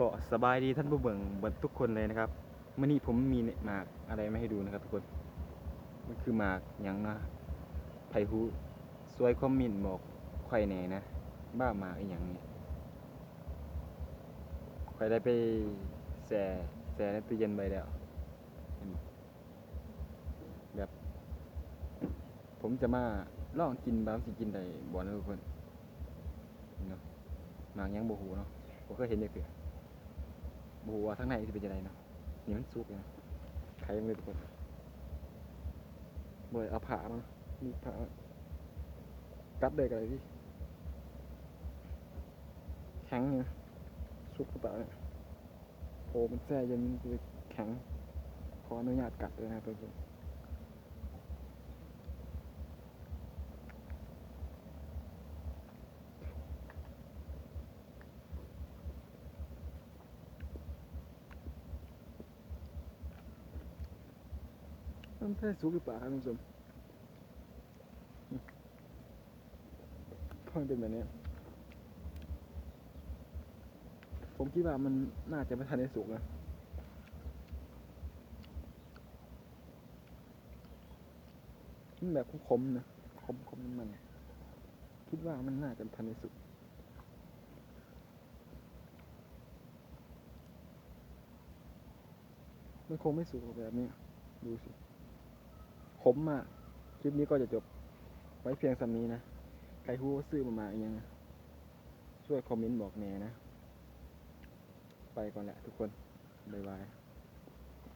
ก็สบายดีท่านผู้เบิ่งเบิดทุกคนเลยนะครับเมื่อนี้ผมมีหมากอะไรมาให้ดูนะครับทุกคนมันคือหมากยังนะไผ่ฮูสวยคอมมินบอกไข่แหน่นะ บ้าหมากอีหยังนี่ไข่ได้ไปแส่แส่ในตู้เย็นไปแล้วแบบ ผมจะมาลองกินบางสิกินได้บ่นะทุกคนเนาะหมากยังบ่ฮู้เนาะบ่เคยเห็นจักเทื่อ หัว่าข้งในจะเป็นยังไงเนาะนี่มันสุกเลยนะใครยังเลยทุกคนบ่อเอาผ้ามามีผ้ากัดเด็ก็ไรพี่แข็งเนี่ยสุกหรือเปล่าเนี่ยโอ้มันแช่เย็นมันแข็งขออนุญาตกัดเลยนะครับทุกคน มันแพ้สุกหรือเปล่าครับคุณผู้ชมพอมันเป็นแบบนี้ ผมคิดว่ามันน่าจะไม่ทันได้สุกนะมันแบบขมๆนะขมขมๆมัน คิดว่ามันน่าจะทันได้สุกมันคงไม่สุกแบบนี้ ดูสิ ขมมากคลิปนี้ก็จะจบไว้เพียงสำนี้นะ ใครหู้ซื้อมามาอยังช่วยคอมเมนต์บอกแน่นะ ไปก่อนแหละทุกคน บ๊ายบาย